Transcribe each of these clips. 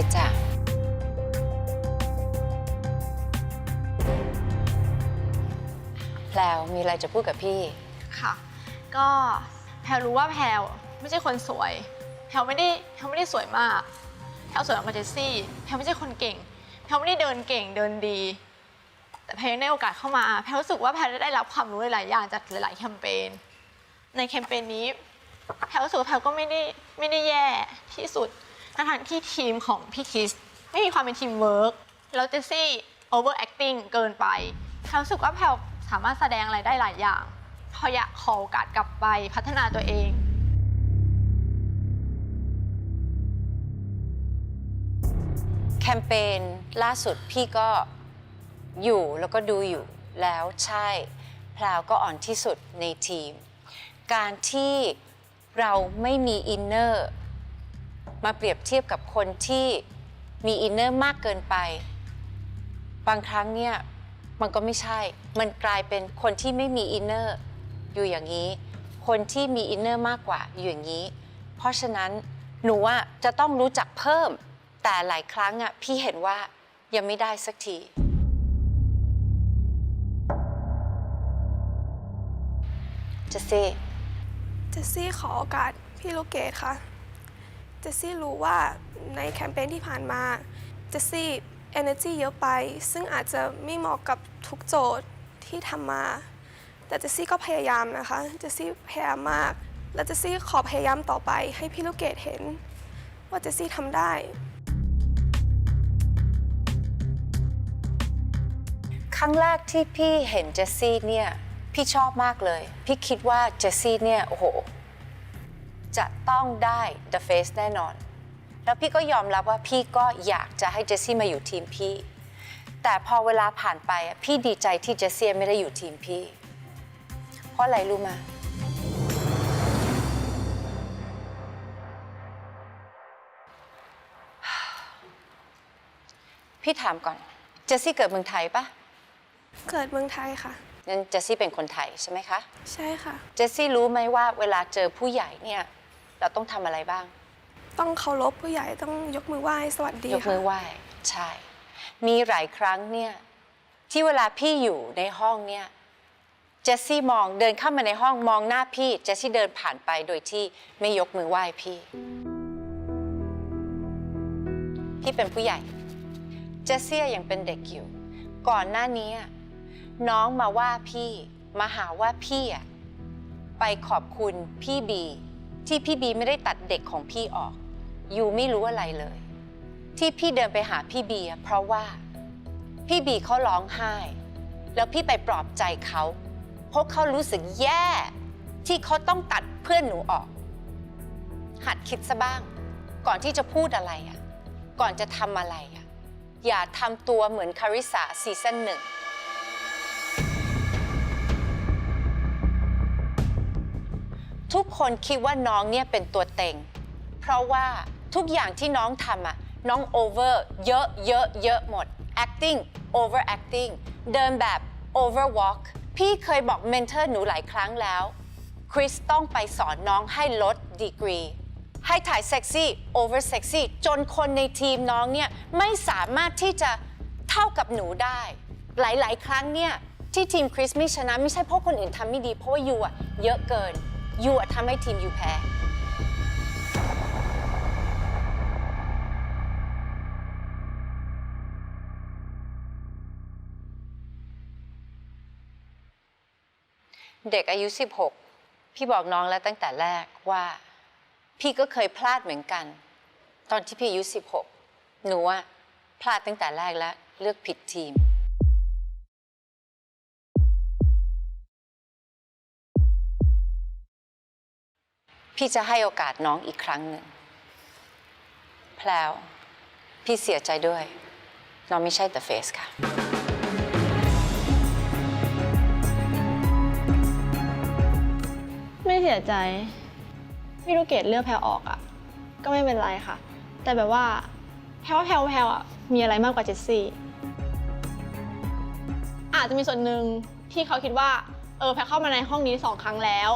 ดีจ้ะ แพลวมีอะไรจะพูดกับพี่ ค่ะ ก็แพลรู้ว่าแพลไม่ใช่คนสวย แพลไม่ได้แพลไม่ได้สวยมาก แพลสวยกว่าเจสซี่ แพลไม่ใช่คนเก่ง แพลไม่ได้เดินเก่งเดินดี แต่แพลยังได้โอกาสเข้ามา แพลรู้สึกว่าแพลได้รับความรู้หลายๆอย่างจากหลาย ๆ แคมเปญ ในแคมเปญนี้ แพลรู้สึกว่าแพลก็ไม่ได้ไม่ได้แย่ที่สุด ทั้งๆที่ทีมของพี่คิสไม่มีความเป็นทีมเวิร์กแล้วเจสซี่ over acting เกินไปแพลรู้สึกว่าแพลสามารถแสดงอะไรได้หลายอย่าง พออยากขอโอกาสกลับไปพัฒนาตัวเองแคมเปญล่าสุดพี่ก็อยู่แล้วก็ดูอยู่แล้วใช่แพลวก็อ่อนที่สุดในทีม การที่เราไม่มีอินเนอร์ มาเปรียบเทียบกับคนที่มีอินเนอร์มากเกินไป บางครั้งเนี่ยมันก็ไม่ใช่ มันกลายเป็นคนที่ไม่มีอินเนอร์อยู่อย่างนี้ คนที่มีอินเนอร์มากกว่าอยู่อย่างนี้ เพราะฉะนั้นหนูอะจะต้องรู้จักเพิ่ม แต่หลายครั้งอะพี่เห็นว่ายังไม่ได้สักทีเจสซี่เจสซี่ขอโอกาสพี่ลูกเกดค่ะ เจสซี่รู้ว่าในแคมเปญที่ผ่านมา เจสซี่ energy เยอะไป ซึ่งอาจจะไม่เหมาะกับทุกโจทย์ที่ทำมา แต่เจสซี่ก็พยายามนะคะ เจสซี่พยายามมาก และเจสซี่ขอพยายามต่อไปให้พี่ลูกเกดเห็น ว่าเจสซี่ทำได้ ครั้งแรกที่พี่เห็นเจสซี่เนี่ย พี่ชอบมากเลย พี่คิดว่าเจสซี่เนี่ย โอ้โห จะต้องได้ The Face แน่นอน แล้วพี่ก็ยอมรับว่าพี่ก็อยากจะให้เจสซี่มาอยู่ทีมพี่ แต่พอเวลาผ่านไปอะพี่ดีใจที่เจสซี่ไม่ได้อยู่ทีมพี่ เพราะอะไรรู้ไหมพี่ถามก่อน เจสซี่เกิดเมืองไทยปะเกิดเมืองไทยค่ะ งั้นเจสซี่เป็นคนไทยใช่ไหมคะ ใช่ค่ะ เจสซี่รู้ไหมว่าเวลาเจอผู้ใหญ่เนี่ย เราต้องทำอะไรบ้าง ต้องเคารพผู้ใหญ่ต้องยกมือไหว้สวัสดียกมืค่ะอไหว้ ใช่ มีหลายครั้งเนี่ย ที่เวลาพี่อยู่ในห้องเนี่ย เจสซี่มองเดินเข้ามาในห้องมองหน้าพี่ เจสซี่เดินผ่านไปโดยที่ไม่ยกมือไหว้พี่ พี่เป็นผู้ใหญ่ เจสซี่ยังเป็นเด็กอยู่ ก่อนหน้านี้น้องมาว่าพี่มาหาว่าพี่อะไปขอบคุณพี่บี ที่พี่บีไม่ได้ตัดเด็กของพี่ออก ยูไม่รู้อะไรเลย ที่พี่เดินไปหาพี่บีเพราะว่า พี่บีเขาร้องไห้ แล้วพี่ไปปลอบใจเขาเพราะเขารู้สึกแย่ที่เขาต้องตัดเพื่อนหนูออก หัดคิดซะบ้าง ก่อนที่จะพูดอะไรอะ ก่อนจะทำอะไรอะ อย่าทำตัวเหมือนคาริสาซีซั่นหนึ่ง ทุกคนคิดว่าน้องเนี่ยเป็นตัวเต็ง เพราะว่าทุกอย่างที่น้องทำอะน้อง over เยอะเยอะเยอะหมด acting over acting เดินแบบ over walk พี่เคยบอกเมนเทอร์หนูหลายครั้งแล้ว คริสต้องไปสอนน้องให้ลดดีกรี ให้ถ่ายเซ็กซี่ over sexy จนคนในทีมน้องเนี่ยไม่สามารถที่จะเท่ากับหนูได้ หลาย ๆ ครั้งเนี่ยที่ทีมคริสไม่ชนะไม่ใช่เพราะคนอื่นทำไม่ดีเพราะว่ายูอะเยอะเกิน ยูทำให้ทีมยูแพ้ เด็กอายุ 16 พี่บอกน้องแล้วตั้งแต่แรกว่า พี่ก็เคยพลาดเหมือนกัน ตอนที่พี่อายุ 16 หนูอะพลาดตั้งแต่แรกแล้ว เลือกผิดทีม พี่จะให้โอกาสน้องอีกครั้งหนึ่งแพลวพี่เสียใจด้วย น้องไม่ใช่ The Face ค่ะ ไม่เสียใจพี่ลูกเกดเลือกแพลออกอะ่ะ ก็ไม่เป็นไรค่ะ แต่แบบว่าแพลว่าแพลแพลอะมีอะไรมากกว่าเจสซี่อาจจะมีส่วนหนึ่งที่เขาคิดว่า เออแพลเข้ามาในห้องนี้สองครั้งแล้ว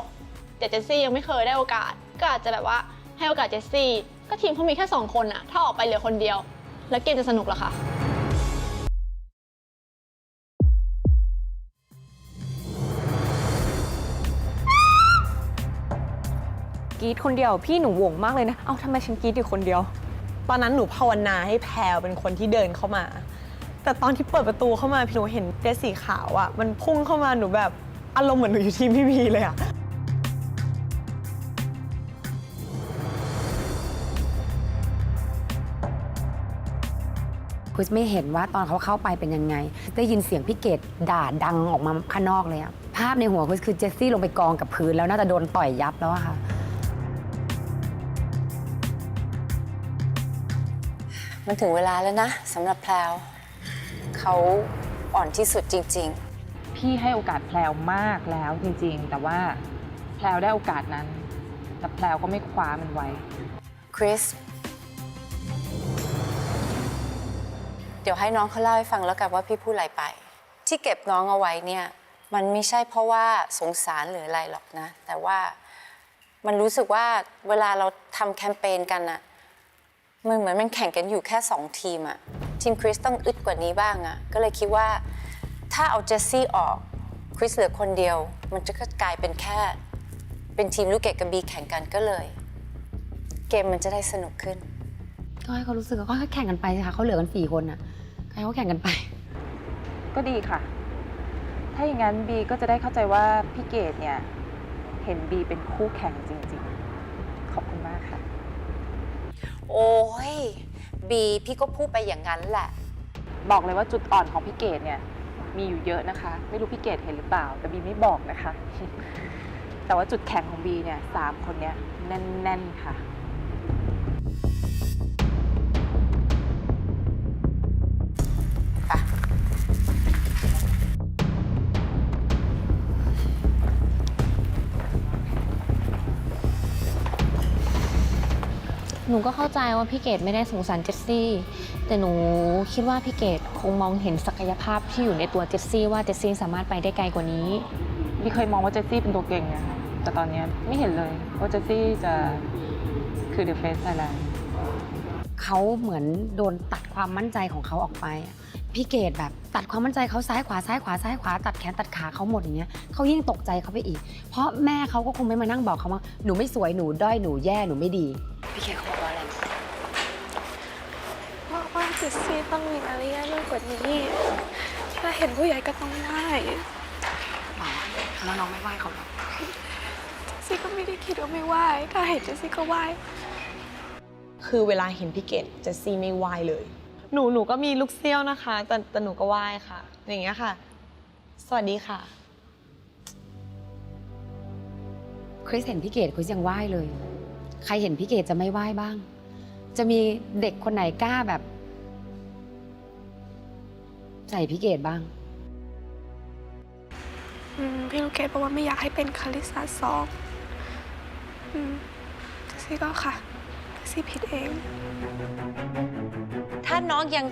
แต่เจสซี่ยังไม่เคยได้โอกาส ก็อาจจะแบบว่าให้โอกาสเจสซี่ ก็ก็ทีมเขามีแค่สองคนอะถ้าออกไปเหลือคนเดียว แล้วเกมจะสนุกเหรอคะกรีดคนเดียวพี่หนูหวงมากเลยนะ เอ้าทำไมฉันกรีดอยู่คนเดียว ตอนนั้นหนูภาวนาให้แพลวเป็นคนที่เดินเข้ามา แต่ตอนที่เปิดประตูเข้ามาพี่หนูเห็นเดรสสีขาวอะ่ะมันพุ่งเข้ามาหนูแบบอารมณ์เหมือนหนูอยู่ทีมพี่พีเลยอะ่ คริสไม่เห็นว่าตอนเขาเข้าไปเป็นยังไง ได้ยินเสียงพี่เกดด่าดังออกมาข้างนอกเลยอะภาพในหัวคริสคือเจสซี่ลงไปกองกับพื้นแล้วน่าจะโดนต่อยยับแล้วอะค่ะ มันถึงเวลาแล้วนะสำหรับแพลวเขาอ่อนที่สุดจริง พี่ให้โอกาสแพลวมากแล้วจริงๆ แต่ว่าแพลวได้โอกาสนั้น แต่แพลวก็ไม่คว้ามันไว้ๆ คริส เดี๋ยวให้น้องเขาเล่าให้ฟังแล้วกันว่าพี่พูดอะไรไป ที่เก็บน้องเอาไว้เนี่ย มันไม่ใช่เพราะว่าสงสารหรืออะไรหรอกนะ แต่ว่ามันรู้สึกว่าเวลาเราทำแคมเปญกันอะมันเหมือนมันแข่งกันอยู่แค่สองทีมอะทีมคริสต้องอึดกว่านี้บ้างอะก็เลยคิดว่าถ้าเอาเจสซี่ออกคริสเหลือคนเดียว มันจะก็กลายเป็นแค่ เป็นทีมลูกเกดกับบีแข่งกันก็เลย เกมมันจะได้สนุกขึ้น ก็ให้เขารู้สึกว่าก็แข่งกันไปสิคะเขาเหลือกันสี่คนอะ ให้เขาแข่งกันไป ก็ดีค่ะ ถ้าอย่างนั้นบีก็จะได้เข้าใจว่าพี่เกดเนี่ยเห็นบีเป็นคู่แข่งจริงๆ ขอบคุณมากค่ะ โอ้ย บีพี่ก็พูดไปอย่างนั้นแหละ บอกเลยว่าจุดอ่อนของพี่เกดเนี่ยมีอยู่เยอะนะคะ ไม่รู้พี่เกดเห็นหรือเปล่า แต่บีไม่บอกนะคะ แต่ว่าจุดแข็งของบีเนี่ยสามคนเนี่ยแน่นๆค่ะ นูก็เข้าใจว่าพี่เกดไม่ได้สงสารเจสซี่ แต่หนูคิดว่าพี่เกดคงมองเห็นศักยภาพที่อยู่ในตัวเจสซี่ว่าเจสซี่สามารถไปได้ไกลกว่านี้บีเคยมองว่าเจสซี่เป็นตัวเก่งนะคะแต่ตอนเนี้ยไม่เห็นเลยว่าเจสซี่จะคือ The Face Thailand เขาเหมือนโดนตัดความมั่นใจของเขาออกไปอะพี่เกดแบบตัดความมั่นใจเขาซ้ายขวาซ้ายขวาซ้ายขวาตัดแขนตัดขาเขาหมดอย่างเงี้ยเขายิ่งตกใจเขาไปอีก เพราะแม่เขาก็คงไม่มานั่งบอกเขาว่าหนูไม่สวยหนูด้อยหนูแย่หนูไม่ดี พี่เกดเขาบอกว่าอะไรว่าว่าเจสซี่ต้องมีมารยาทมากกว่านี้ ถ้าเห็นผู้ใหญ่ก็ต้องไหว้แล้วน้องไม่ไหวเขาหรอเจสซี่ก็ไม่ได้คิดว่าไม่ไหว้ถ้าเห็นเจสซี่ก็ไหว้ คือเวลาเห็นพี่เกดเจสซี่ไม่ไหวเลย หนูหนูก็มีลูกเซี่ยวนะคะ แต่แต่หนูก็ไหว้ค่ะ อย่างเงี้ยค่ะ สวัสดีค่ะ คริสเห็นพี่เกดคริสยังไหว้เลย ใครเห็นพี่เกดจะไม่ไหว้บ้าง จะมีเด็กคนไหนกล้าแบบ ใส่พี่เกดบ้าง อืมพี่ลูกเกดบอกว่าไม่อยากให้เป็นคาริสาสองอืมเจสซี่ก็ค่ะเจสซี่ผิดเอง ถ้าน้องยัง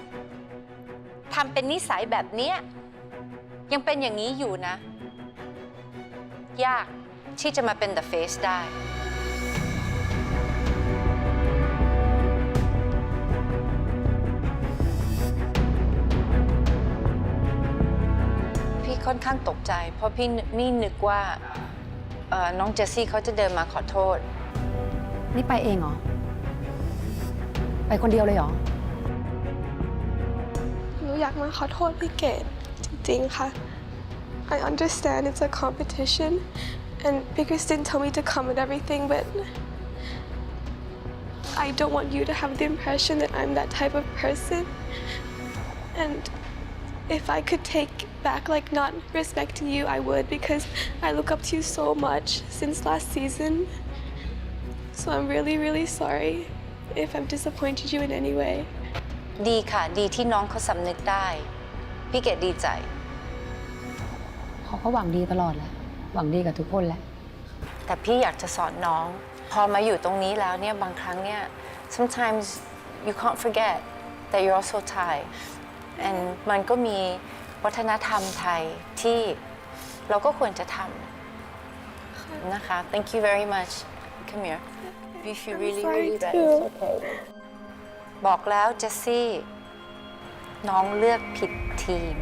ทำเป็นนิสัยแบบเนี้ยยังเป็นอย่างนี้อยู่นะ ยากที่จะมาเป็น The Face ได้ ค่อนข้างตกใจ เพราะพี่นึกไม่นึกว่าเอ่อน้องเจสซี่เขาจะเดินมาขอโทษ นี่ไปเองเหรอ ไปคนเดียวเลยเหรอ หนูอยากมาขอโทษพี่เกดจริงๆค่ะ I understand it's a competition and Biggers didn't tell me to come with everything but I don't want you to have the impression that I'm that type of person and if I could take back like not respecting you I would because I look up to you so much since last season so I'm really really sorry if I've disappointed you in any way ดีค่ะ ดีที่น้องเขาสำนึกได้ พี่เกดดีใจ เขาก็หวังดีตลอดแหละหวังดีกับทุกคนแหละ แต่พี่อยากจะสอนน้อง พอมาอยู่ตรงนี้แล้วเนี่ย บางครั้งเนี่ย sometimes you can't forget that you're also Thai and มันก็มีวัฒนธรรมไทยที่เราก็ควรจะทำนะคะ thank you very much come here if you really sorry really bad too. it's okay บอกแล้วเจสซี่ น้องเลือกผิดทีม